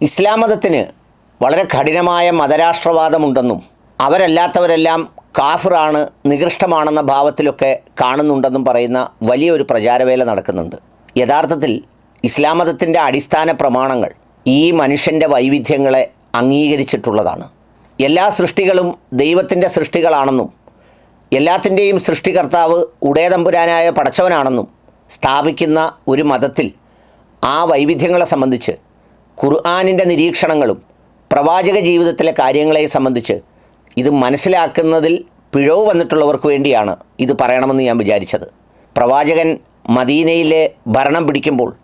ഇസ്ലാം മതത്തിന് വളരെ കഠിനമായ മതരാഷ്ട്രവാദമുണ്ടെന്നും അവരല്ലാത്തവരെല്ലാം കാഫിറാണ് നികൃഷ്ടമാണെന്ന ഭാവത്തിലൊക്കെ കാണുന്നുണ്ടെന്നും പറയുന്ന വലിയൊരു പ്രചാരവേല നടക്കുന്നുണ്ട്. യഥാർത്ഥത്തിൽ ഇസ്ലാം മതത്തിന്റെ അടിസ്ഥാന പ്രമാണങ്ങൾ ഈ മനുഷ്യന്റെ വൈവിധ്യങ്ങളെ അംഗീകരിച്ചിട്ടുള്ളതാണ്. എല്ലാ സൃഷ്ടികളും ദൈവത്തിന്റെ സൃഷ്ടികളാണെന്നും എല്ലാത്തിന്റെയും സൃഷ്ടികർത്താവ് ഉടയതമ്പുരാനായ പടച്ചവനാണെന്നും സ്ഥാപിക്കുന്ന ഒരു മതത്തിൽ ആ വൈവിധ്യങ്ങളെ സംബന്ധിച്ച് ഖുർആാനിന്റെ നിരീക്ഷണങ്ങളും പ്രവാചക ജീവിതത്തിലെ കാര്യങ്ങളെ സംബന്ധിച്ച് ഇത് മനസ്സിലാക്കുന്നതിൽ പിഴവ് വന്നിട്ടുള്ളവർക്ക് വേണ്ടിയാണ് ഇത് പറയണമെന്ന് ഞാൻ വിചാരിച്ചത്. പ്രവാചകൻ മദീനയിലെ ഭരണം പിടിക്കുമ്പോൾ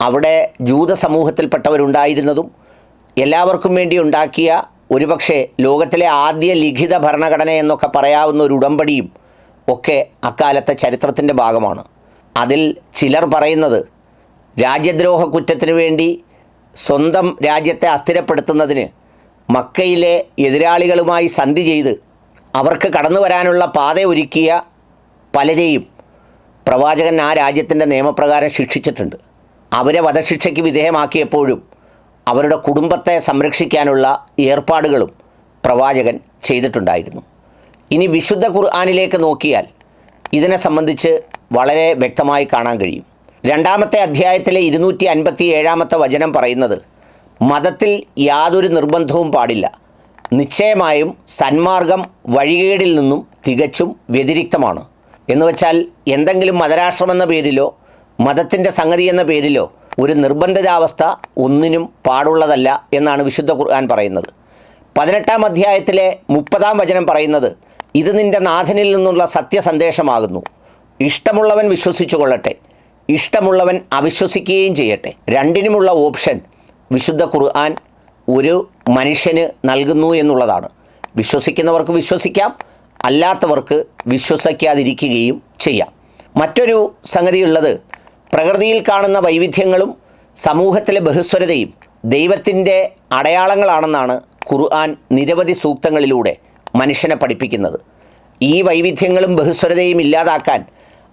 അവിടെ ജൂത സമൂഹത്തിൽപ്പെട്ടവരുണ്ടായിരുന്നതും എല്ലാവർക്കും വേണ്ടി ഉണ്ടാക്കിയ ഒരുപക്ഷെ ലോകത്തിലെ ആദ്യ ലിഖിത ഭരണഘടന എന്നൊക്കെ പറയാവുന്ന ഒരു ഉടമ്പടിയും ഒക്കെ അക്കാലത്തെ ചരിത്രത്തിന്റെ ഭാഗമാണ്. അതിൽ ചിലർ പറയുന്നത് രാജ്യദ്രോഹ കുറ്റത്തിനു വേണ്ടി സ്വന്തം രാജ്യത്തെ അസ്ഥിരപ്പെടുത്തുന്നതിന് മക്കയിലെ എതിരാളികളുമായി സന്ധി ചെയ്ത് അവർക്ക് കടന്നു വരാനുള്ള പാത ഒരുക്കിയ പലരെയും പ്രവാചകൻ ആ രാജ്യത്തിന്റെ നിയമപ്രകാരം ശിക്ഷിച്ചിട്ടുണ്ട്. അവരെ വധശിക്ഷയ്ക്ക് വിധേയമാക്കിയപ്പോഴും അവരുടെ കുടുംബത്തെ സംരക്ഷിക്കാനുള്ള ഏർപ്പാടുകളും പ്രവാചകൻ ചെയ്തിട്ടുണ്ടായിരുന്നു. ഇനി വിശുദ്ധ ഖുർആാനിലേക്ക് നോക്കിയാൽ ഇതിനെ സംബന്ധിച്ച് വളരെ വ്യക്തമായി കാണാൻ കഴിയും. രണ്ടാമത്തെ അധ്യായത്തിലെ ഇരുന്നൂറ്റി അൻപത്തി ഏഴാമത്തെ വചനം പറയുന്നത് മതത്തിൽ യാതൊരു നിർബന്ധവും പാടില്ല. നിശ്ചയമായും സന്മാർഗം വഴികേടിൽ നിന്നും തികച്ചും വ്യതിരിക്തമാണ്. എന്ന് വെച്ചാൽ എന്തെങ്കിലും മതരാഷ്ട്രമെന്ന പേരിലോ മതത്തിന്റെ സംഗതി എന്ന പേരിലോ ഒരു നിർബന്ധിതാവസ്ഥ ഒന്നിനും പാടുള്ളതല്ല എന്നാണ് വിശുദ്ധ ഖുർആൻ പറയുന്നത്. പതിനെട്ടാം അധ്യായത്തിലെ മുപ്പതാം വചനം പറയുന്നത് ഇത് നിന്റെ നാഥനിൽ നിന്നുള്ള സത്യസന്ദേശമാകുന്നു. ഇഷ്ടമുള്ളവൻ വിശ്വസിച്ചു കൊള്ളട്ടെ ഇഷ്ടമുള്ളവൻ അവിശ്വസിക്കുകയും ചെയ്യട്ടെ. രണ്ടിനുമുള്ള ഓപ്ഷൻ വിശുദ്ധ ഖുർആൻ ഒരു മനുഷ്യന് നൽകുന്നു എന്നുള്ളതാണ്. വിശ്വസിക്കുന്നവർക്ക് വിശ്വസിക്കാം അല്ലാത്തവർക്ക് വിശ്വസിക്കാതിരിക്കുകയും ചെയ്യാം. മറ്റൊരു സംഗതിയുള്ളത് പ്രകൃതിയിൽ കാണുന്ന വൈവിധ്യങ്ങളും സമൂഹത്തിലെ ബഹുസ്വരതയും ദൈവത്തിന്റെ അടയാളങ്ങളാണെന്നാണ് ഖുർആൻ നിരവധി സൂക്തങ്ങളിലൂടെ മനുഷ്യനെ പഠിപ്പിക്കുന്നത്. ഈ വൈവിധ്യങ്ങളും ബഹുസ്വരതയും ഇല്ലാതാക്കാൻ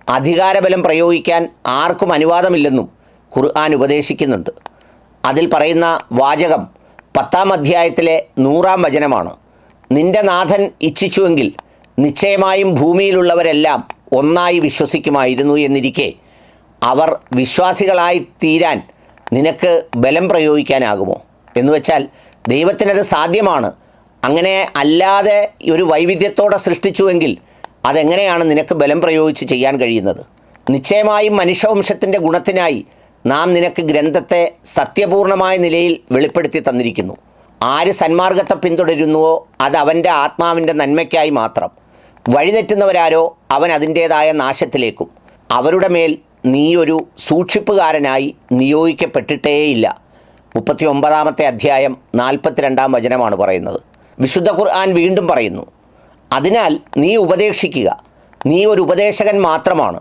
അധികാരബലം പ്രയോഗിക്കാൻ ആർക്കും അനുവാദമില്ലെന്നും ഖുർആൻ ഉപദേശിക്കുന്നുണ്ട്. അതിൽ പറയുന്ന വാചകം പത്താം അധ്യായത്തിലെ നൂറാം വചനമാണ്. നിന്റെ നാഥൻ ഇച്ഛിച്ചുവെങ്കിൽ നിശ്ചയമായും ഭൂമിയിലുള്ളവരെല്ലാം ഒന്നായി വിശ്വസിക്കുമായിരുന്നു എന്നിരിക്കെ അവർ വിശ്വാസികളായി തീരാൻ നിനക്ക് ബലം പ്രയോഗിക്കാനാകുമോ? എന്ന് വെച്ചാൽ ദൈവത്തിനത് സാധ്യമാണ്. അങ്ങനെ അല്ലാതെ ഒരു വൈവിധ്യത്തോടെ സൃഷ്ടിച്ചുവെങ്കിൽ അതെങ്ങനെയാണ് നിനക്ക് ബലം പ്രയോഗിച്ച് ചെയ്യാൻ കഴിയുന്നത്? നിശ്ചയമായും മനുഷ്യവംശത്തിന്റെ ഗുണത്തിനായി നാം നിനക്ക് ഗ്രന്ഥത്തെ സത്യപൂർണമായ നിലയിൽ വെളിപ്പെടുത്തി തന്നിരിക്കുന്നു. ആര് സന്മാർഗത്തെ പിന്തുടരുന്നുവോ അത് അവന്റെ ആത്മാവിന്റെ നന്മയ്ക്കായി മാത്രം. വഴിതെറ്റുന്നവരാരോ അവൻ അതിന്റേതായ നാശത്തിലേക്കും. അവരുടെ മേൽ നീയൊരു സൂക്ഷിപ്പുകാരനായി നിയോഗിക്കപ്പെട്ടിട്ടേയില്ല. മുപ്പത്തി ഒമ്പതാമത്തെ അധ്യായം നാൽപ്പത്തിരണ്ടാം വചനമാണ് പറയുന്നത്. വിശുദ്ധ ഖുർആൻ വീണ്ടും പറയുന്നു അതിനാൽ നീ ഉപദേശിക്കുക. നീ ഒരു ഉപദേശകൻ മാത്രമാണ്.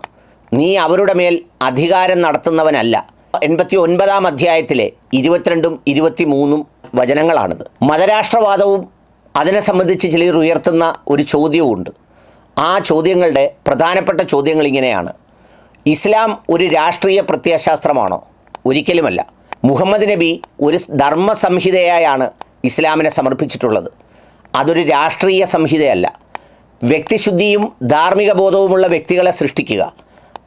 നീ അവരുടെ മേൽ അധികാരം നടത്തുന്നവനല്ല. എൺപത്തി ഒൻപതാം അധ്യായത്തിലെ ഇരുപത്തിരണ്ടും ഇരുപത്തിമൂന്നും വചനങ്ങളാണിത്. മതരാഷ്ട്രവാദവും അതിനെ സംബന്ധിച്ച് ചിലർ ഉയർത്തുന്ന ഒരു ചോദ്യവുമുണ്ട്. ആ ചോദ്യങ്ങളുടെ പ്രധാനപ്പെട്ട ചോദ്യങ്ങൾ ഇങ്ങനെയാണ്. ഇസ്ലാം ഒരു രാഷ്ട്രീയ പ്രത്യയശാസ്ത്രമാണോ? ഒരിക്കലുമല്ല. മുഹമ്മദ് നബി ഒരു ധർമ്മ സംഹിതയായാണ് ഇസ്ലാമിനെ സമർപ്പിച്ചിട്ടുള്ളത്. അതൊരു രാഷ്ട്രീയ സംഹിതയല്ല. വ്യക്തിശുദ്ധിയും ധാർമ്മിക ബോധവുമുള്ള വ്യക്തികളെ സൃഷ്ടിക്കുക.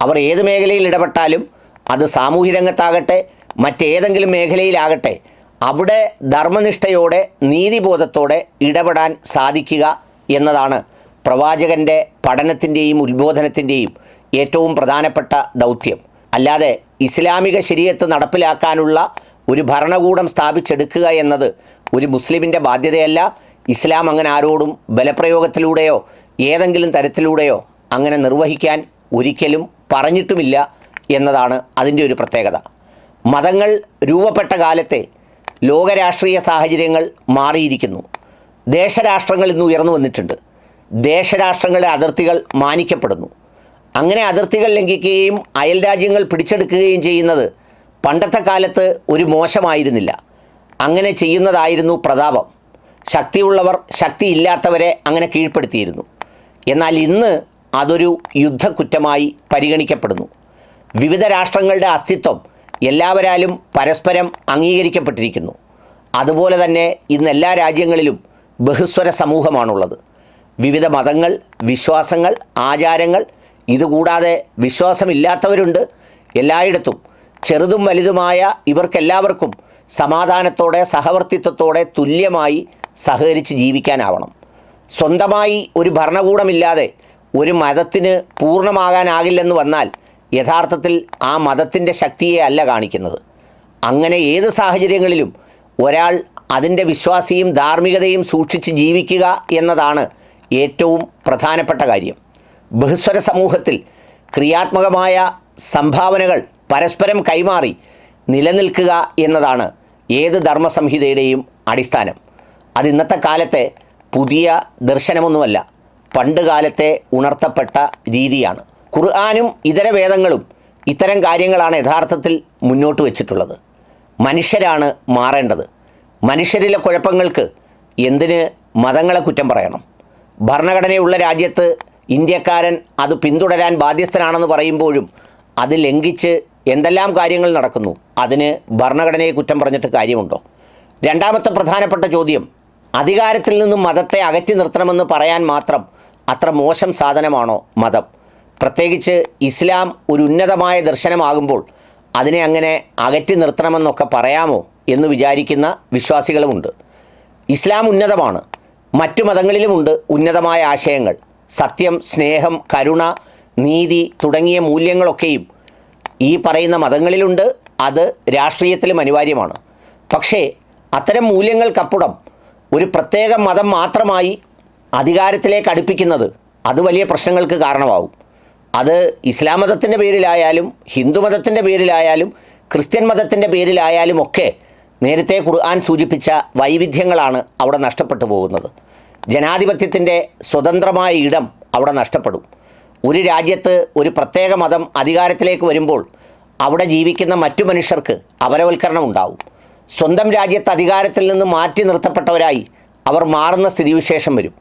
അവർ ഏത് മേഖലയിൽ ഇടപെട്ടാലും അത് സാമൂഹ്യ രംഗത്താകട്ടെ മറ്റേതെങ്കിലും മേഖലയിലാകട്ടെ അവിടെ ധർമ്മനിഷ്ഠയോടെ നീതിബോധത്തോടെ ഇടപെടാൻ സാധിക്കുക എന്നതാണ് പ്രവാചകന്റെ പഠനത്തിന്റെയും ഉത്ബോധനത്തിന്റെയും ഏറ്റവും പ്രധാനപ്പെട്ട ദൗത്യം. അല്ലാതെ ഇസ്ലാമിക ശരീരത്ത് നടപ്പിലാക്കാനുള്ള ഒരു ഭരണകൂടം സ്ഥാപിച്ചെടുക്കുക എന്നത് ഒരു മുസ്ലിമിന്റെ ബാധ്യതയല്ല. ഇസ്ലാം അങ്ങനെ ആരോടും ബലപ്രയോഗത്തിലൂടെയോ ഏതെങ്കിലും തരത്തിലൂടെയോ അങ്ങനെ നിർവഹിക്കാൻ ഒരിക്കലും പറഞ്ഞിട്ടുമില്ല എന്നതാണ് അതിന്റെ ഒരു പ്രത്യേകത. മതങ്ങൾ രൂപപ്പെട്ട കാലത്തെ ലോകരാഷ്ട്രീയ സാഹചര്യങ്ങൾ മാറിയിരിക്കുന്നു. ദേശരാഷ്ട്രങ്ങൾ ഇന്ന് ഉയർന്നു വന്നിട്ടുണ്ട്. ദേശരാഷ്ട്രങ്ങളുടെ അതിർത്തികൾ മാനിക്കപ്പെടുന്നു. അങ്ങനെ അതിർത്തികൾ ലംഘിക്കുകയും അയൽ രാജ്യങ്ങൾ പിടിച്ചെടുക്കുകയും ചെയ്യുന്നത് പണ്ടത്തെ കാലത്ത് ഒരു മോശമായിരുന്നില്ല. അങ്ങനെ ചെയ്യുന്നതായിരുന്നു പ്രതാപം. ശക്തിയുള്ളവർ ശക്തിയില്ലാത്തവരെ അങ്ങനെ കീഴ്പ്പെടുത്തിയിരുന്നു. എന്നാൽ ഇന്ന് അതൊരു യുദ്ധക്കുറ്റമായി പരിഗണിക്കപ്പെടുന്നു. വിവിധ രാഷ്ട്രങ്ങളുടെ അസ്തിത്വം എല്ലാവരാലും പരസ്പരം അംഗീകരിക്കപ്പെട്ടിരിക്കുന്നു. അതുപോലെ തന്നെ ഇന്ന് എല്ലാ രാജ്യങ്ങളിലും ബഹുസ്വര സമൂഹമാണുള്ളത്. വിവിധ മതങ്ങൾ വിശ്വാസങ്ങൾ ആചാരങ്ങൾ ഇതുകൂടാതെ വിശ്വാസമില്ലാത്തവരുണ്ട്. എല്ലായിടത്തും ചെറുതും വലുതുമായ ഇവർക്കെല്ലാവർക്കും സമാധാനത്തോടെ സഹവർത്തിത്വത്തോടെ തുല്യമായി സഹകരിച്ച് ജീവിക്കാനാവണം. സ്വന്തമായി ഒരു ഭരണകൂടമില്ലാതെ ഒരു മതത്തിന് പൂർണമാകാനാകില്ലെന്ന് വന്നാൽ യഥാർത്ഥത്തിൽ ആ മതത്തിന്റെ ശക്തിയെ അല്ല കാണിക്കുന്നത്. അങ്ങനെ ഏത് സാഹചര്യങ്ങളിലും ഒരാൾ അതിന്റെ വിശ്വാസിയും ധാർമ്മികതയും സൂക്ഷിച്ച് ജീവിക്കുക എന്നതാണ് ഏറ്റവും പ്രധാനപ്പെട്ട കാര്യം. ബഹുസ്വര സമൂഹത്തിൽ ക്രിയാത്മകമായ സംഭാവനകൾ പരസ്പരം കൈമാറി നിലനിൽക്കുക എന്നതാണ് ഏത് ധർമ്മസംഹിതയുടെയും അടിസ്ഥാനം. അത് ഇന്നത്തെ കാലത്തെ പുതിയ ദർശനമൊന്നുമല്ല പണ്ട് കാലത്തെ ഉണർത്തപ്പെട്ട രീതിയാണ്. ഖുർആാനും ഇതര വേദങ്ങളും ഇത്തരം കാര്യങ്ങളാണ് യഥാർത്ഥത്തിൽ മുന്നോട്ട് വെച്ചിട്ടുള്ളത്. മനുഷ്യരാണ് മാറേണ്ടത്. മനുഷ്യരിലെ കുഴപ്പങ്ങൾക്ക് എന്തിന് മതങ്ങളെ കുറ്റം പറയണം? ഭരണഘടനയുള്ള രാജ്യത്ത് ഇന്ത്യക്കാരൻ അത് പിന്തുടരാൻ ബാധ്യസ്ഥനാണെന്ന് പറയുമ്പോഴും അത് ലംഘിച്ച് എന്തെല്ലാം കാര്യങ്ങൾ നടക്കുന്നു? അതിന് ഭരണഘടനയെ കുറ്റം പറഞ്ഞിട്ട് കാര്യമുണ്ടോ? രണ്ടാമത്തെ പ്രധാനപ്പെട്ട ചോദ്യം അധികാരത്തിൽ നിന്നും മതത്തെ അകറ്റി നിർത്തണമെന്ന് പറയാൻ മാത്രം അത്ര മോശം സാധനമാണോ മതം? പ്രത്യേകിച്ച് ഇസ്ലാം ഒരു ഉന്നതമായ ദർശനമാകുമ്പോൾ അതിനെ അങ്ങനെ അകറ്റി നിർത്തണമെന്നൊക്കെ പറയാമോ എന്ന് വിചാരിക്കുന്ന വിശ്വാസികളുമുണ്ട്. ഇസ്ലാം ഉന്നതമാണ്. മറ്റു മതങ്ങളിലുമുണ്ട് ഉന്നതമായ ആശയങ്ങൾ. സത്യം സ്നേഹം കരുണ നീതി തുടങ്ങിയ മൂല്യങ്ങളൊക്കെയും ഈ പറയുന്ന മതങ്ങളിലുണ്ട്. അത് രാഷ്ട്രീയത്തിലും അനിവാര്യമാണ്. പക്ഷേ അത്തരം മൂല്യങ്ങൾക്കപ്പുറം ഒരു പ്രത്യേക മതം മാത്രമായി അധികാരത്തിലേക്ക് അടുപ്പിക്കുന്നത് അത് വലിയ പ്രശ്നങ്ങൾക്ക് കാരണമാവും. അത് ഇസ്ലാം മതത്തിന്റെ പേരിലായാലും ഹിന്ദു മതത്തിന്റെ പേരിലായാലും ക്രിസ്ത്യൻ മതത്തിന്റെ പേരിലായാലും ഒക്കെ നേരത്തെ ഖുർആൻ സൂചിപ്പിച്ച വൈവിധ്യങ്ങളാണ് അവിടെ നഷ്ടപ്പെട്ടു പോകുന്നത്. ജനാധിപത്യത്തിന്റെ സ്വതന്ത്രമായ ഇടം അവിടെ നഷ്ടപ്പെടും. ഒരു രാജ്യത്ത് ഒരു പ്രത്യേക മതം അധികാരത്തിലേക്ക് വരുമ്പോൾ അവിടെ ജീവിക്കുന്ന മറ്റു മനുഷ്യർക്ക് അപരവൽക്കരണം ഉണ്ടാവും. സ്വന്തം രാജ്യത്ത് അധികാരത്തിൽ നിന്ന് മാറ്റി നിർത്തപ്പെട്ടവരായി അവർ മാറുന്ന സ്ഥിതിവിശേഷം വരും.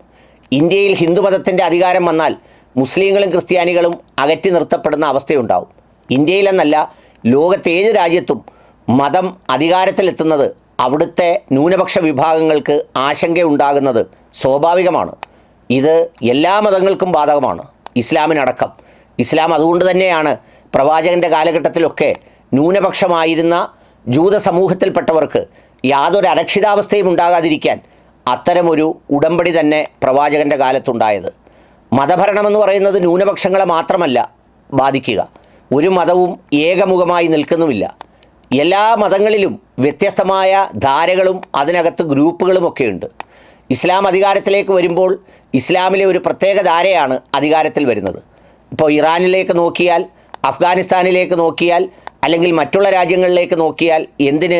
ഇന്ത്യയിൽ ഹിന്ദുമതത്തിന്റെ അധികാരം വന്നാൽ മുസ്ലിങ്ങളും ക്രിസ്ത്യാനികളും അകറ്റി നിർത്തപ്പെടുന്ന അവസ്ഥയുണ്ടാവും. ഇന്ത്യയിലെന്നല്ല ലോകത്തെ ഏത് രാജ്യത്തും മതം അധികാരത്തിലെത്തുന്നത് അവിടുത്തെ ന്യൂനപക്ഷ വിഭാഗങ്ങൾക്ക് ആശങ്കയുണ്ടാകുന്നത് സ്വാഭാവികമാണ്. ഇത് എല്ലാ മതങ്ങൾക്കും ബാധകമാണ്. ഇസ്ലാമിനടക്കം. ഇസ്ലാം അതുകൊണ്ട് തന്നെയാണ് പ്രവാചകന്റെ കാലഘട്ടത്തിലൊക്കെ ന്യൂനപക്ഷമായിരുന്ന ജൂത സമൂഹത്തിൽപ്പെട്ടവർക്ക് യാതൊരു അരക്ഷിതാവസ്ഥയും ഉണ്ടാകാതിരിക്കാൻ അത്തരമൊരു ഉടമ്പടി തന്നെ പ്രവാചകന്റെ കാലത്തുണ്ടായത്. മതഭരണമെന്ന് പറയുന്നത് ന്യൂനപക്ഷങ്ങളെ മാത്രമല്ല ബാധിക്കുക. ഒരു മതവും ഏകമുഖമായി നിൽക്കുന്നുമില്ല. എല്ലാ മതങ്ങളിലും വ്യത്യസ്തമായ ധാരകളും അതിനകത്ത് ഗ്രൂപ്പുകളുമൊക്കെയുണ്ട്. ഇസ്ലാം അധികാരത്തിലേക്ക് വരുമ്പോൾ ഇസ്ലാമിലെ ഒരു പ്രത്യേക ധാരയാണ് അധികാരത്തിൽ വരുന്നത്. ഇപ്പോൾ ഇറാനിലേക്ക് നോക്കിയാൽ അഫ്ഗാനിസ്ഥാനിലേക്ക് നോക്കിയാൽ അല്ലെങ്കിൽ മറ്റുള്ള രാജ്യങ്ങളിലേക്ക് നോക്കിയാൽ എന്തിന്?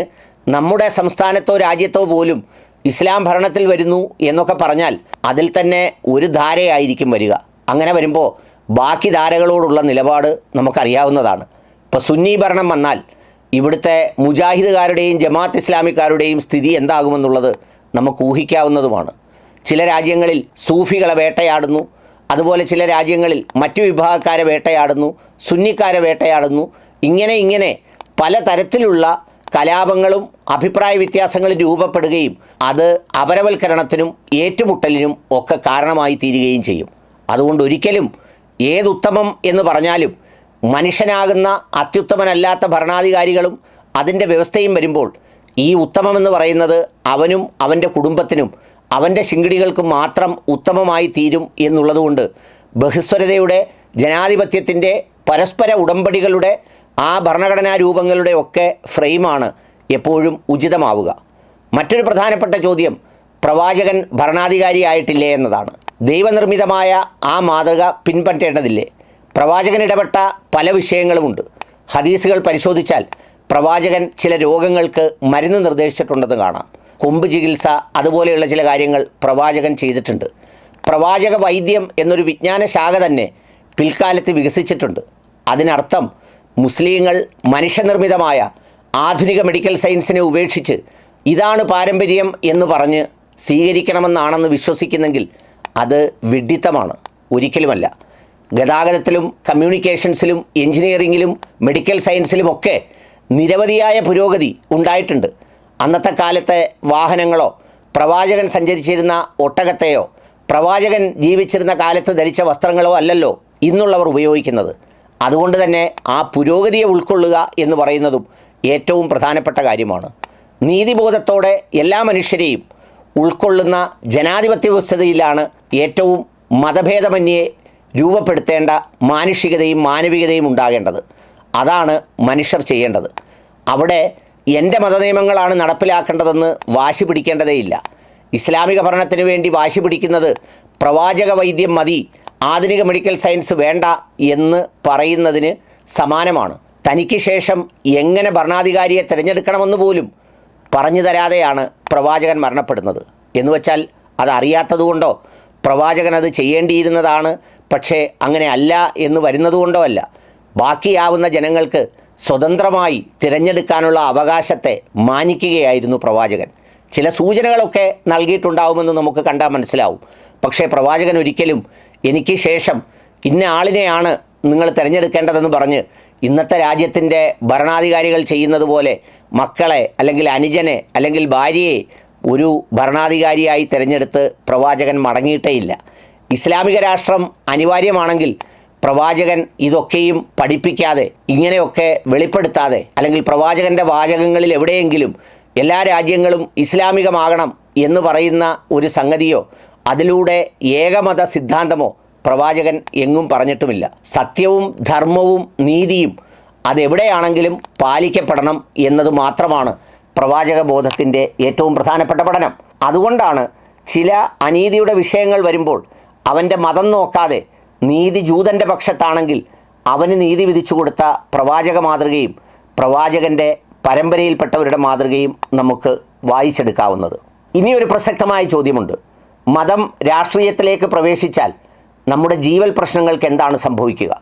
നമ്മുടെ സംസ്ഥാനത്തോ രാജ്യത്തോ പോലും ഇസ്ലാം ഭരണത്തിൽ വരുന്നു എന്നൊക്കെ പറഞ്ഞാൽ അതിൽ തന്നെ ഒരു ധാരയായിരിക്കും വരിക. അങ്ങനെ വരുമ്പോൾ ബാക്കി ധാരകളോടുള്ള നിലപാട് നമുക്കറിയാവുന്നതാണ്. ഇപ്പോൾ സുന്നി ഭരണം വന്നാൽ ഇവിടുത്തെ മുജാഹിദുകാരുടെയും ജമാഅത്ത് ഇസ്ലാമിക്കാരുടെയും സ്ഥിതി എന്താകുമെന്നുള്ളത് നമുക്ക് ഊഹിക്കാവുന്നതുമാണ്. ചില രാജ്യങ്ങളിൽ സൂഫികളെ വേട്ടയാടുന്നു. അതുപോലെ ചില രാജ്യങ്ങളിൽ മറ്റു വിഭാഗക്കാരെ വേട്ടയാടുന്നു. സുന്നിക്കാരെ വേട്ടയാടുന്നു. ഇങ്ങനെ ഇങ്ങനെ പല തരത്തിലുള്ള കലാപങ്ങളും അഭിപ്രായ വ്യത്യാസങ്ങളും രൂപപ്പെടുകയും അത് അപരവൽക്കരണത്തിനും ഏറ്റുമുട്ടലിനും ഒക്കെ കാരണമായി തീരുകയും ചെയ്യും. അതുകൊണ്ട് ഒരിക്കലും ഏതുത്തമം എന്ന് പറഞ്ഞാലും മനുഷ്യനാകുന്ന അത്യുത്തമനല്ലാത്ത ഭരണാധികാരികളും അതിന്റെ വ്യവസ്ഥയും വരുമ്പോൾ ഈ ഉത്തമമെന്ന് പറയുന്നത് അവനും അവന്റെ കുടുംബത്തിനും അവന്റെ ശിങ്കിടികൾക്കും മാത്രം ഉത്തമമായി തീരും എന്നുള്ളതുകൊണ്ട് ബഹുസ്വരതയുടെ ജനാധിപത്യത്തിന്റെ പരസ്പര ഉടമ്പടികളുടെ ആ ഭരണഘടനാ രൂപങ്ങളുടെ ഒക്കെ ഫ്രെയിമാണ് എപ്പോഴും ഉചിതമാവുക. മറ്റൊരു പ്രധാനപ്പെട്ട ചോദ്യം പ്രവാചകൻ ഭരണാധികാരിയായിട്ടില്ലേ എന്നതാണ്. ദൈവനിർമ്മിതമായ ആ മാതൃക പിൻപറ്റേണ്ടതില്ലേ? പ്രവാചകൻ ഇടപെട്ട പല വിഷയങ്ങളുമുണ്ട്. ഹദീസുകൾ പരിശോധിച്ചാൽ പ്രവാചകൻ ചില രോഗങ്ങൾക്ക് മരുന്ന് നിർദ്ദേശിച്ചിട്ടുണ്ടെന്ന് കാണാം. കൊമ്പ് ചികിത്സ അതുപോലെയുള്ള ചില കാര്യങ്ങൾ പ്രവാചകൻ ചെയ്തിട്ടുണ്ട്. പ്രവാചക വൈദ്യം എന്നൊരു വിജ്ഞാന ശാഖ തന്നെ പിൽക്കാലത്ത് വികസിച്ചിട്ടുണ്ട്. അതിനർത്ഥം മുസ്ലിങ്ങൾ മനുഷ്യനിർമ്മിതമായ ആധുനിക മെഡിക്കൽ സയൻസിനെ ഉപേക്ഷിച്ച് ഇതാണ് പാരമ്പര്യം എന്ന് പറഞ്ഞ് സ്വീകരിക്കണമെന്നാണെന്ന് വിശ്വസിക്കുന്നെങ്കിൽ അത് വിഡ്ഢിത്തമാണ്. ഒരിക്കലുമല്ല. ഗതാഗതത്തിലും കമ്മ്യൂണിക്കേഷൻസിലും എഞ്ചിനീയറിങ്ങിലും മെഡിക്കൽ സയൻസിലുമൊക്കെ നിരവധിയായ പുരോഗതി ഉണ്ടായിട്ടുണ്ട്. അന്നത്തെ കാലത്തെ വാഹനങ്ങളോ പ്രവാചകൻ സഞ്ചരിച്ചിരുന്ന ഒട്ടകത്തെയോ പ്രവാചകൻ ജീവിച്ചിരുന്ന കാലത്ത് ധരിച്ച വസ്ത്രങ്ങളോ അല്ലല്ലോ ഇന്നുള്ളവർ ഉപയോഗിക്കുന്നത്. അതുകൊണ്ട് തന്നെ ആ പുരോഗതിയെ ഉൾക്കൊള്ളുക എന്ന് പറയുന്നതും ഏറ്റവും പ്രധാനപ്പെട്ട കാര്യമാണ്. നീതിബോധത്തോടെ എല്ലാ മനുഷ്യരെയും ഉൾക്കൊള്ളുന്ന ജനാധിപത്യ വ്യവസ്ഥതയിലാണ് ഏറ്റവും മതഭേദമന്യേ രൂപപ്പെടുത്തേണ്ട മാനുഷികതയും മാനവികതയും ഉണ്ടാകേണ്ടത്. അതാണ് മനുഷ്യർ ചെയ്യേണ്ടത്. അവിടെ എന്റെ മതനിയമങ്ങളാണ് നടപ്പിലാക്കേണ്ടതെന്ന് വാശി പിടിക്കേണ്ടതേയില്ല. ഇസ്ലാമിക ഭരണത്തിന് വേണ്ടി വാശി പിടിക്കുന്നത് പ്രവാചക വൈദ്യം മതി ആധുനിക മെഡിക്കൽ സയൻസ് വേണ്ട എന്ന് പറയുന്നതിന് സമാനമാണ്. തനിക്ക് ശേഷം എങ്ങനെ ഭരണാധികാരിയെ തിരഞ്ഞെടുക്കണമെന്ന് പോലും പറഞ്ഞു തരാതെയാണ് പ്രവാചകൻ മരണപ്പെടുന്നത്. എന്ന് വെച്ചാൽ അതറിയാത്തതുകൊണ്ടോ പ്രവാചകൻ അത് ചെയ്യേണ്ടിയിരുന്നതാണ് പക്ഷേ അങ്ങനെ അല്ല എന്ന് വരുന്നതുകൊണ്ടോ അല്ല. ബാക്കിയാവുന്ന ജനങ്ങൾക്ക് സ്വതന്ത്രമായി തിരഞ്ഞെടുക്കാനുള്ള അവകാശത്തെ മാനിക്കുകയായിരുന്നു പ്രവാചകൻ. ചില സൂചനകളൊക്കെ നൽകിയിട്ടുണ്ടാവുമെന്ന് നമുക്ക് കണ്ടാൽ മനസ്സിലാവും. പക്ഷേ പ്രവാചകൻ ഒരിക്കലും എനിക്ക് ശേഷം ഇന്ന ആളിനെയാണ് നിങ്ങൾ തിരഞ്ഞെടുക്കേണ്ടതെന്ന് പറഞ്ഞ് ഇന്നത്തെ രാജ്യത്തിന്റെ ഭരണാധികാരികൾ ചെയ്യുന്നത് പോലെ മക്കളെ അല്ലെങ്കിൽ അനുജനെ അല്ലെങ്കിൽ ഭാര്യയെ ഒരു ഭരണാധികാരിയായി തിരഞ്ഞെടുത്ത് പ്രവാചകൻ മടങ്ങിയിട്ടേയില്ല. ഇസ്ലാമിക രാഷ്ട്രം അനിവാര്യമാണെങ്കിൽ പ്രവാചകൻ ഇതൊക്കെയും പഠിപ്പിക്കാതെ ഇങ്ങനെയൊക്കെ വെളിപ്പെടുത്താതെ അല്ലെങ്കിൽ പ്രവാചകന്റെ വാചകങ്ങളിൽ എവിടെയെങ്കിലും എല്ലാ രാജ്യങ്ങളും ഇസ്ലാമികമാകണം എന്ന് പറയുന്ന ഒരു സംഗതിയോ അതിലൂടെ ഏകമത സിദ്ധാന്തമോ പ്രവാചകൻ എങ്ങും പറഞ്ഞിട്ടുമില്ല. സത്യവും ധർമ്മവും നീതിയും അതെവിടെയാണെങ്കിലും പാലിക്കപ്പെടണം എന്നത് മാത്രമാണ് പ്രവാചക ബോധത്തിന്റെ ഏറ്റവും പ്രധാനപ്പെട്ട പഠനം. അതുകൊണ്ടാണ് ചില അനീതിയുടെ വിഷയങ്ങൾ വരുമ്പോൾ അവന്റെ മതം നോക്കാതെ നീതി ജൂതന്റെ പക്ഷത്താണെങ്കിൽ അവന് നീതി വിധിച്ചു കൊടുത്ത പ്രവാചക മാതൃകയും പ്രവാചകന്റെ പരമ്പരയിൽപ്പെട്ടവരുടെ മാതൃകയും നമുക്ക് വായിച്ചെടുക്കാവുന്നത്. ഇനിയൊരു പ്രസക്തമായ ചോദ്യമുണ്ട്. മതം രാഷ്ട്രീയത്തിലേക്ക് പ്രവേശിച്ചാൽ നമ്മുടെ ജീവൽ പ്രശ്നങ്ങൾക്ക് എന്താണ് സംഭവിക്കുക?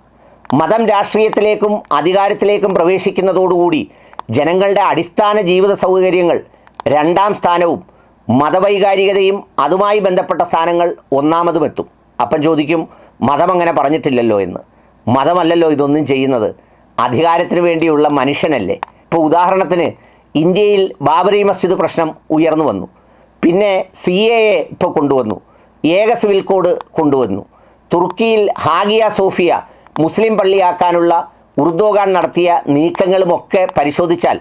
മതം രാഷ്ട്രീയത്തിലേക്കും അധികാരത്തിലേക്കും പ്രവേശിക്കുന്നതോടുകൂടി ജനങ്ങളുടെ അടിസ്ഥാന ജീവിത സൗകര്യങ്ങൾ രണ്ടാം സ്ഥാനവും മതവൈകാരികതയും അതുമായി ബന്ധപ്പെട്ട സ്ഥാനങ്ങൾ ഒന്നാമതും എത്തും. അപ്പം ചോദിക്കും മതം അങ്ങനെ പറഞ്ഞിട്ടില്ലല്ലോ എന്ന്. മതമല്ലല്ലോ ഇതൊന്നും ചെയ്യുന്നത്. അധികാരത്തിന് വേണ്ടിയുള്ള മനുഷ്യനല്ലേ. ഇപ്പോൾ ഉദാഹരണത്തിന് ഇന്ത്യയിൽ ബാബറി മസ്ജിദ് പ്രശ്നം ഉയർന്നു വന്നു. പിന്നെ സി എ എ ഇപ്പോൾ കൊണ്ടുവന്നു. ഏക സിവിൽ കോഡ് കൊണ്ടുവന്നു. തുർക്കിയിൽ ഹാഗിയ സോഫിയ മുസ്ലിം പള്ളിയാക്കാനുള്ള ഉർദോഗാൻ നടത്തിയ നീക്കങ്ങളുമൊക്കെ പരിശോധിച്ചാൽ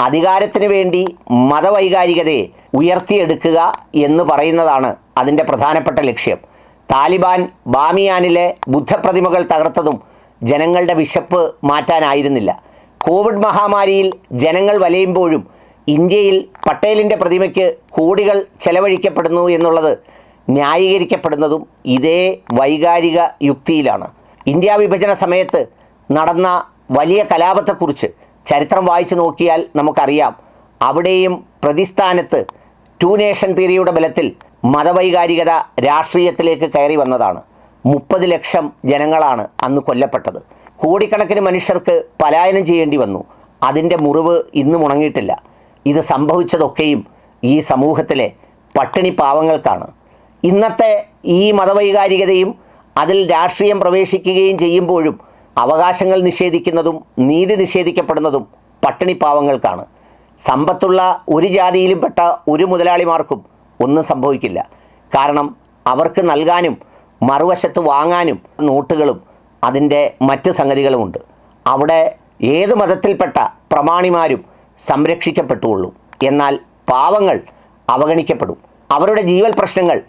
അധികാരത്തിന് വേണ്ടി മതവൈകാരികതയെ ഉയർത്തിയെടുക്കുക എന്ന് പറയുന്നതാണ് അതിന്റെ പ്രധാനപ്പെട്ട ലക്ഷ്യം. താലിബാൻ ബാമിയാനിലെ ബുദ്ധപ്രതിമകൾ തകർത്തതും ജനങ്ങളുടെ വിശപ്പ് മാറ്റാനായിരുന്നില്ല. കോവിഡ് മഹാമാരിയിൽ ജനങ്ങൾ വലയുമ്പോഴും ഇന്ത്യയിൽ പട്ടേലിന്റെ പ്രതിമയ്ക്ക് കോടികൾ ചെലവഴിക്കപ്പെടുന്നു എന്നുള്ളത് ന്യായീകരിക്കപ്പെടുന്നതും ഇതേ വൈകാരിക യുക്തിയിലാണ്. ഇന്ത്യ വിഭജന സമയത്ത് നടന്ന വലിയ കലാപത്തെക്കുറിച്ച് ചരിത്രം വായിച്ചു നോക്കിയാൽ നമുക്കറിയാം. അവിടെയും പ്രതിസ്ഥാനത്ത് ടു നേഷൻ തിയറിയുടെ ബലത്തിൽ മതവൈകാരികത രാഷ്ട്രീയത്തിലേക്ക് കയറി വന്നതാണ്. മുപ്പത് ലക്ഷം ജനങ്ങളാണ് അന്ന് കൊല്ലപ്പെട്ടത്. കോടിക്കണക്കിന് മനുഷ്യർക്ക് പലായനം ചെയ്യേണ്ടി വന്നു. അതിന്റെ മുറിവ് ഇന്നും ഉണങ്ങിയിട്ടില്ല. ഇത് സംഭവിച്ചതൊക്കെയും ഈ സമൂഹത്തിലെ പട്ടിണി പാവങ്ങൾക്കാണ്. ഇന്നത്തെ ഈ മതവൈകാരികതയും അതിൽ രാഷ്ട്രീയം പ്രവേശിക്കുകയും ചെയ്യുമ്പോഴും അവകാശങ്ങൾ നിഷേധിക്കുന്നതും നീതി നിഷേധിക്കപ്പെടുന്നതും പട്ടിണി പാവങ്ങൾക്കാണ്. സമ്പത്തുള്ള ഒരു ജാതിയിലും പെട്ട ഒരു മുതലാളിമാർക്കും ഒന്നും സംഭവിക്കില്ല. കാരണം അവർക്ക് നൽകാനും മറുവശത്ത് വാങ്ങാനും നോട്ടുകളും അതിന്റെ മറ്റ് സംഗതികളുമുണ്ട്. അവിടെ ഏത് മതത്തിൽപ്പെട്ട പ്രമാണിമാരും സംരക്ഷിക്കപ്പെട്ടുള്ളൂ. എന്നാൽ പാവങ്ങൾ അവഗണിക്കപ്പെടും. അവരുടെ ജീവൽ പ്രശ്നങ്ങൾ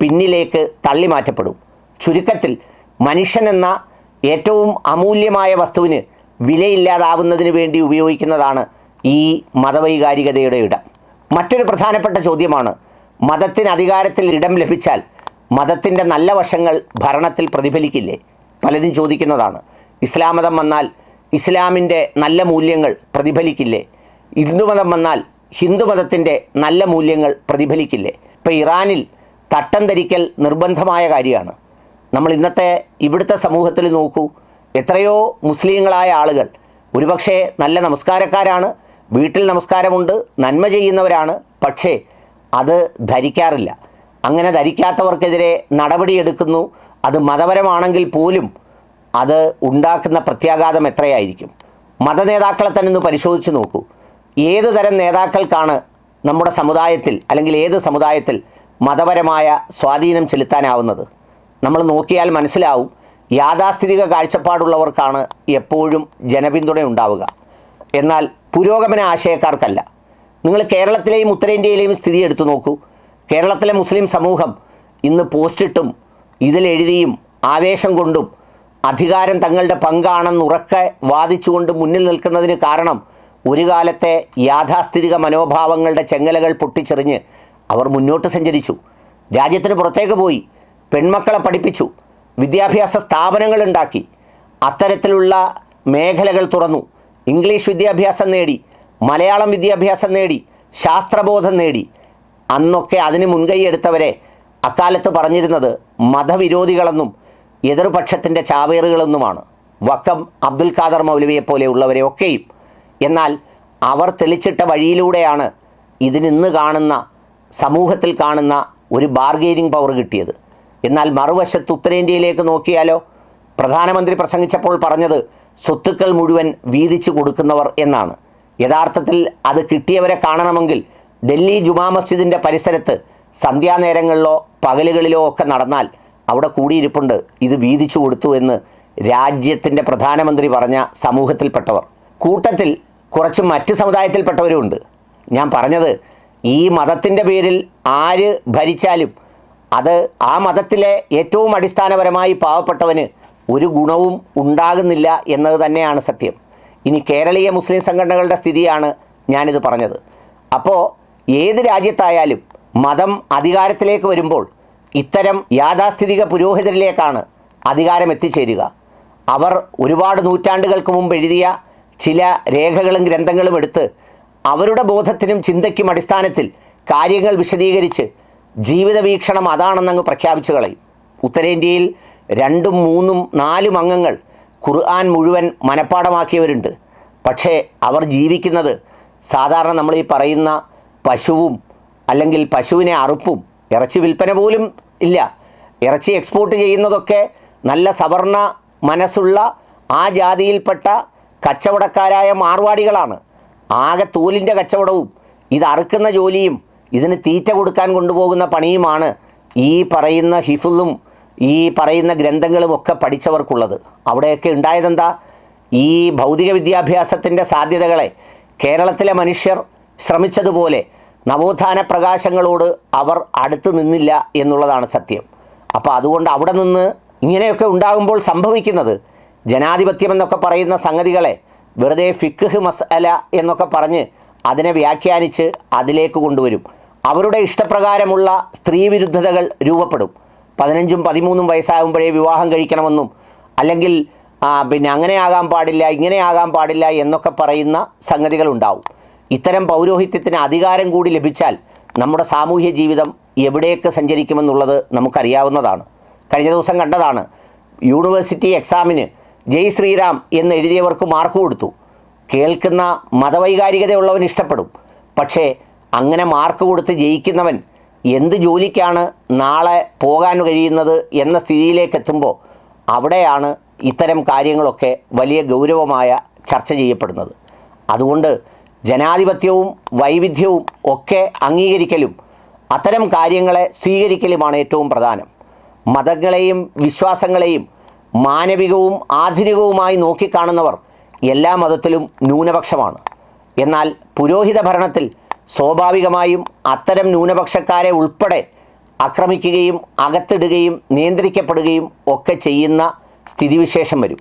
പിന്നിലേക്ക് തള്ളി മാറ്റപ്പെടും ചുരുക്കത്തിൽ മനുഷ്യനെന്ന ഏറ്റവും അമൂല്യമായ വസ്തുവിന് വിലയില്ലാതാവുന്നതിന് വേണ്ടി ഉപയോഗിക്കുന്നതാണ് ഈ മതവൈകാരികതയുടെ ഇടം. മറ്റൊരു പ്രധാനപ്പെട്ട ചോദ്യമാണ് മതത്തിന് അധികാരത്തിൽ ഇടം ലഭിച്ചാൽ മതത്തിന്റെ നല്ല വശങ്ങൾ ഭരണത്തിൽ പ്രതിഫലിക്കില്ലേ? പലരും ചോദിക്കുന്നതാണ് ഇസ്ലാം മതം വന്നാൽ ഇസ്ലാമിന്റെ നല്ല മൂല്യങ്ങൾ പ്രതിഫലിക്കില്ലേ? ഹിന്ദുമതം വന്നാൽ ഹിന്ദുമതത്തിന്റെ നല്ല മൂല്യങ്ങൾ പ്രതിഫലിക്കില്ലേ? ഇപ്പോൾ ഇറാനിൽ തട്ടം ധരിക്കൽ നിർബന്ധമായ കാര്യമാണ്. നമ്മൾ ഇന്നത്തെ ഇവിടുത്തെ സമൂഹത്തിൽ നോക്കൂ എത്രയോ മുസ്ലിങ്ങളായ ആളുകൾ ഒരുപക്ഷെ നല്ല നമസ്കാരക്കാരാണ് വീട്ടിൽ നമസ്കാരമുണ്ട് നന്മ ചെയ്യുന്നവരാണ് പക്ഷേ അത് ധരിക്കാറില്ല. അങ്ങനെ ധരിക്കാത്തവർക്കെതിരെ നടപടിയെടുക്കുന്നു അത് മതപരമാണെങ്കിൽ പോലും അത് ഉണ്ടാക്കുന്ന പ്രത്യാഘാതം എത്രയായിരിക്കും? മതനേതാക്കളെ തന്നെ ഒന്ന് പരിശോധിച്ച് നോക്കൂ. ഏത് തരം നേതാക്കൾക്കാണ് നമ്മുടെ സമുദായത്തിൽ അല്ലെങ്കിൽ ഏത് സമുദായത്തിൽ മതപരമായ സ്വാധീനം ചെലുത്താനാവുന്നത്? നമ്മൾ നോക്കിയാൽ മനസ്സിലാവും യാഥാസ്ഥിതിക കാഴ്ചപ്പാടുള്ളവർക്കാണ് എപ്പോഴും ജനപിന്തുണ ഉണ്ടാവുക. എന്നാൽ പുരോഗമന ആശയക്കാർക്കല്ല. നിങ്ങൾ കേരളത്തിലെയും ഉത്തരേന്ത്യയിലെയും സ്ഥിതി എടുത്തു നോക്കൂ. കേരളത്തിലെ മുസ്ലിം സമൂഹം ഇന്ന് പോസ്റ്റിട്ടും ഇതിലെഴുതിയും ആവേശം കൊണ്ടും അധികാരം തങ്ങളുടെ പങ്കാണെന്ന് ഉറക്കെ വാദിച്ചുകൊണ്ട് മുന്നിൽ നിൽക്കുന്നതിന് കാരണം ഒരു കാലത്തെ യാഥാസ്ഥിതിക മനോഭാവങ്ങളുടെ ചെങ്ങലകൾ പൊട്ടിച്ചെറിഞ്ഞ് അവർ മുന്നോട്ട് സഞ്ചരിച്ചു. രാജ്യത്തിന് പുറത്തേക്ക് പോയി പെൺമക്കളെ പഠിപ്പിച്ചു വിദ്യാഭ്യാസ സ്ഥാപനങ്ങൾ ഉണ്ടാക്കി. അത്തരത്തിലുള്ള മേഖലകൾ തുറന്നു. ഇംഗ്ലീഷ് വിദ്യാഭ്യാസം നേടി മലയാളം വിദ്യാഭ്യാസം നേടി ശാസ്ത്രബോധം നേടി. അന്നൊക്കെ അതിന് മുൻകൈയെടുത്തവരെ അക്കാലത്ത് പറഞ്ഞിരുന്നത് മതവിരോധികളെന്നും എതിർപക്ഷത്തിന്റെ ചാവേറുകളെന്നുമാണ്. വക്കം അബ്ദുൽ ഖാദർ മൗലവിയെ പോലെയുള്ളവരെ ഒക്കെയും എന്നാൽ അവർ തെളിച്ചിട്ട വഴിയിലൂടെയാണ് ഇതിനിന്ന് കാണുന്ന സമൂഹത്തിൽ കാണുന്ന ഒരു ബാർഗെയിനിങ് പവർ കിട്ടിയത്. എന്നാൽ മറുവശത്ത് ഉത്തരേന്ത്യയിലേക്ക് നോക്കിയാലോ പ്രധാനമന്ത്രി പ്രസംഗിച്ചപ്പോൾ പറഞ്ഞത് സ്വത്തുക്കൾ മുഴുവൻ വീതിച്ചു കൊടുക്കുന്നവർ എന്നാണ്. യഥാർത്ഥത്തിൽ അത് കിട്ടിയവരെ കാണണമെങ്കിൽ ഡൽഹി ജുമാ മസ്ജിദിന്റെ പരിസരത്ത് സന്ധ്യാനേരങ്ങളിലോ പകലുകളിലോ ഒക്കെ നടന്നാൽ അവിടെ കൂടിയിരിപ്പുണ്ട് ഇത് വീതിച്ചു കൊടുത്തു എന്ന് രാജ്യത്തിന്റെ പ്രധാനമന്ത്രി പറഞ്ഞ സമൂഹത്തിൽപ്പെട്ടവർ. കൂട്ടത്തിൽ കുറച്ച് മറ്റ് സമുദായത്തിൽപ്പെട്ടവരുമുണ്ട്. ഞാൻ പറഞ്ഞത് ഈ മതത്തിന്റെ പേരിൽ ആര് ഭരിച്ചാലും അത് ആ മതത്തിലെ ഏറ്റവും അടിസ്ഥാനപരമായി പാവപ്പെട്ടവന് ഒരു ഗുണവും ഉണ്ടാകുന്നില്ല എന്നത് തന്നെയാണ് സത്യം. ഇനി കേരളീയ മുസ്ലിം സംഘടനകളുടെ സ്ഥിതിയാണ് ഞാനിത് പറഞ്ഞത്. അപ്പോൾ ഏത് രാജ്യത്തായാലും മതം അധികാരത്തിലേക്ക് വരുമ്പോൾ ഇത്തരം യാഥാസ്ഥിതിക പുരോഹിതരിലേക്കാണ് അധികാരം എത്തിച്ചേരുക അവർ ഒരുപാട് നൂറ്റാണ്ടുകൾക്ക് മുമ്പ് എഴുതിയ ചില രേഖകളും ഗ്രന്ഥങ്ങളും എടുത്ത് അവരുടെ ബോധത്തിനും ചിന്തയ്ക്കും അടിസ്ഥാനത്തിൽ കാര്യങ്ങൾ വിശദീകരിച്ച് ജീവിത വീക്ഷണം അതാണെന്നങ്ങ് പ്രഖ്യാപിച്ചു കളയും. ഉത്തരേന്ത്യയിൽ രണ്ടും മൂന്നും നാലും അംഗങ്ങൾ ഖുർആൻ മുഴുവൻ മനഃപ്പാടമാക്കിയവരുണ്ട് പക്ഷേ അവർ ജീവിക്കുന്നത് സാധാരണ നമ്മൾ ഈ പറയുന്ന പശുവും അല്ലെങ്കിൽ പശുവിനെ അറുപ്പും ഇറച്ചി വിൽപ്പന പോലും ഇല്ല. ഇറച്ചി എക്സ്പോർട്ട് ചെയ്യുന്നതൊക്കെ നല്ല സവർണ മനസ്സുള്ള ആ ജാതിയിൽപ്പെട്ട കച്ചവടക്കാരായ മാർവാടികളാണ്. ആകെ തോലിന്റെ കച്ചവടവും ഇത് അറുക്കുന്ന ജോലിയും ഇതിന് തീറ്റ കൊടുക്കാൻ കൊണ്ടുപോകുന്ന പണിയുമാണ് ഈ പറയുന്ന ഹിഫുലും ഈ പറയുന്ന ഗ്രന്ഥങ്ങളും ഒക്കെ പഠിച്ചവർക്കുള്ളത്. അവിടെയൊക്കെ ഉണ്ടായതെന്താ? ഈ ഭൗതിക വിദ്യാഭ്യാസത്തിന്റെ സാധ്യതകളെ കേരളത്തിലെ മനുഷ്യർ ശ്രമിച്ചതുപോലെ നവോത്ഥാന പ്രകാശങ്ങളോട് അവർ അടുത്ത് നിന്നില്ല എന്നുള്ളതാണ് സത്യം. അപ്പോൾ അതുകൊണ്ട് അവിടെ നിന്ന് ഇങ്ങനെയൊക്കെ ഉണ്ടാകുമ്പോൾ സംഭവിക്കുന്നത് ജനാധിപത്യം എന്നൊക്കെ പറയുന്ന സംഗതികളെ വെറുതെ ഫിഖ് മസല എന്നൊക്കെ പറഞ്ഞ് അതിനെ വ്യാഖ്യാനിച്ച് അതിലേക്ക് കൊണ്ടുവരും. അവരുടെ ഇഷ്ടപ്രകാരമുള്ള സ്ത്രീവിരുദ്ധതകൾ രൂപപ്പെടും. പതിനഞ്ചും പതിമൂന്നും വയസ്സാകുമ്പോഴേ വിവാഹം കഴിക്കണമെന്നും അല്ലെങ്കിൽ പിന്നെ അങ്ങനെ ആകാൻ പാടില്ല ഇങ്ങനെ ആകാൻ പാടില്ല എന്നൊക്കെ പറയുന്ന സംഗതികളുണ്ടാവും ഇത്തരം പൗരോഹിത്യത്തിന് അധികാരം കൂടി ലഭിച്ചാൽ നമ്മുടെ സാമൂഹ്യ ജീവിതം എവിടേക്ക് സഞ്ചരിക്കുമെന്നുള്ളത് നമുക്കറിയാവുന്നതാണ്. കഴിഞ്ഞ ദിവസം കണ്ടതാണ് യൂണിവേഴ്സിറ്റി എക്സാമിന് ജയ് ശ്രീരാം എന്ന് എഴുതിയവർക്ക് മാർക്ക് കൊടുത്തു. കേൾക്കുന്ന മതവൈകാരികതയുള്ളവൻ ഇഷ്ടപ്പെടും. പക്ഷേ അങ്ങനെ മാർക്ക് കൊടുത്ത് ജയിക്കുന്നവൻ എന്ത് ജോലിക്കാണ് നാളെ പോകാൻ കഴിയുന്നത് എന്ന സ്ഥിതിയിലേക്ക് എത്തുമ്പോൾ അവിടെയാണ് ഇത്തരം കാര്യങ്ങളൊക്കെ വലിയ ഗൗരവമായ ചർച്ച ചെയ്യപ്പെടുന്നത്. അതുകൊണ്ട് ജനാധിപത്യവും വൈവിധ്യവും ഒക്കെ അംഗീകരിക്കലും അത്തരം കാര്യങ്ങളെ സ്വീകരിക്കലുമാണ് ഏറ്റവും പ്രധാനം. മതങ്ങളെയും വിശ്വാസങ്ങളെയും മാനവികവും ആധുനികവുമായി നോക്കിക്കാണുന്നവർ എല്ലാ മതത്തിലും ന്യൂനപക്ഷമാണ്. എന്നാൽ പുരോഹിത ഭരണത്തിൽ സ്വാഭാവികമായും അത്തരം ന്യൂനപക്ഷക്കാരെ ഉൾപ്പെടെ ആക്രമിക്കുകയും അകത്തിടുകയും നിയന്ത്രിക്കപ്പെടുകയും ഒക്കെ ചെയ്യുന്ന സ്ഥിതിവിശേഷം വരും.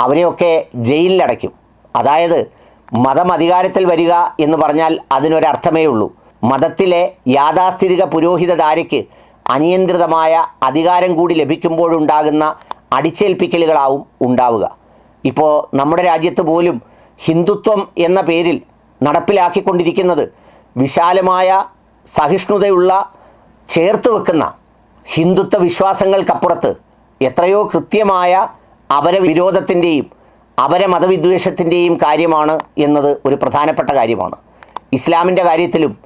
അവരെയൊക്കെ ജയിലിലടയ്ക്കും. അതായത് മതം അധികാരത്തിൽ വരിക എന്ന് പറഞ്ഞാൽ അതിനൊരർത്ഥമേ ഉള്ളൂ. മതത്തിലെ യാഥാസ്ഥിതിക പുരോഹിതധാരയ്ക്ക് അനിയന്ത്രിതമായ അധികാരം കൂടി ലഭിക്കുമ്പോഴുണ്ടാകുന്ന അടിച്ചേൽപ്പിക്കലുകളാവും ഉണ്ടാവുക. ഇപ്പോൾ നമ്മുടെ രാജ്യത്ത് പോലും ഹിന്ദുത്വം എന്ന പേരിൽ നടപ്പിലാക്കിക്കൊണ്ടിരിക്കുന്നത് വിശാലമായ സഹിഷ്ണുതയുള്ള ചേർത്ത് വെക്കുന്ന ഹിന്ദുത്വ വിശ്വാസങ്ങൾക്കപ്പുറത്ത് എത്രയോ കൃത്യമായ അപരവിരോധത്തിന്റെയും അപരമതവിദ്വേഷത്തിന്റെയും കാര്യമാണ് എന്നത് ഒരു പ്രധാനപ്പെട്ട കാര്യമാണ്. ഇസ്ലാമിന്റെ കാര്യത്തിലും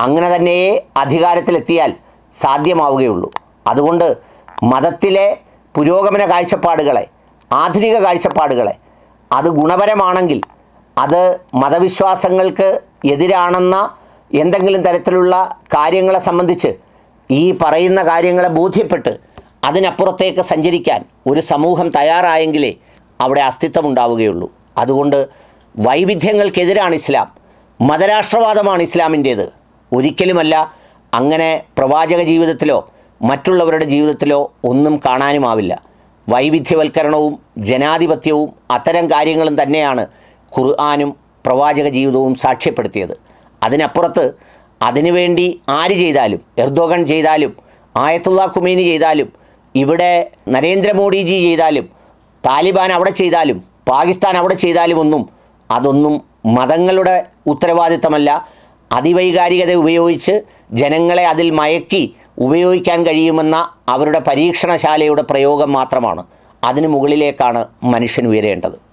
അങ്ങനെ തന്നെയേ അധികാരത്തിലെത്തിയാൽ സാധ്യമാവുകയുള്ളൂ. അതുകൊണ്ട് മതത്തിലെ പുരോഗമന കാഴ്ചപ്പാടുകളെ ആധുനിക കാഴ്ചപ്പാടുകളെ അത് ഗുണപരമാണെങ്കിൽ അത് മതവിശ്വാസങ്ങൾക്ക് എതിരാണെന്ന എന്തെങ്കിലും തരത്തിലുള്ള കാര്യങ്ങളെ സംബന്ധിച്ച് ഈ പറയുന്ന കാര്യങ്ങളെ ബോധ്യപ്പെട്ട് അതിനപ്പുറത്തേക്ക് സഞ്ചരിക്കാൻ ഒരു സമൂഹം തയ്യാറായെങ്കിലേ അവിടെ അസ്തിത്വം ഉണ്ടാവുകയുള്ളൂ അതുകൊണ്ട് വൈവിധ്യങ്ങൾക്കെതിരാണ് ഇസ്ലാം. മതരാഷ്ട്രവാദമാണ് ഇസ്ലാമിന്റേത്. ഒരിക്കലുമല്ല അങ്ങനെ പ്രവാചക ജീവിതത്തിലോ മറ്റുള്ളവരുടെ ജീവിതത്തിലോ ഒന്നും കാണാനുമാവില്ല. വൈവിധ്യവൽക്കരണവും ജനാധിപത്യവും അത്തരം കാര്യങ്ങളും തന്നെയാണ് ഖുർആാനും പ്രവാചക ജീവിതവും സാക്ഷ്യപ്പെടുത്തിയത്. അതിനപ്പുറത്ത് അതിനുവേണ്ടി ആര് ചെയ്താലും എർദോഗൻ ചെയ്താലും ആയത്തുള്ള കുമേനി ചെയ്താലും ഇവിടെ നരേന്ദ്രമോദിജി ചെയ്താലും താലിബാൻ അവിടെ ചെയ്താലും പാകിസ്ഥാൻ അവിടെ ചെയ്താലും ഒന്നും അതൊന്നും മതങ്ങളുടെ ഉത്തരവാദിത്തമല്ല. അതിവൈകാരികത ഉപയോഗിച്ച് ജനങ്ങളെ അതിൽ മയക്കി ഉപയോഗിക്കാൻ കഴിയുമെന്ന അവരുടെ പരീക്ഷണശാലയുടെ പ്രയോഗം മാത്രമാണ്. അതിനു മുകളിലേക്കാണ് മനുഷ്യൻ ഉയരേണ്ടത്.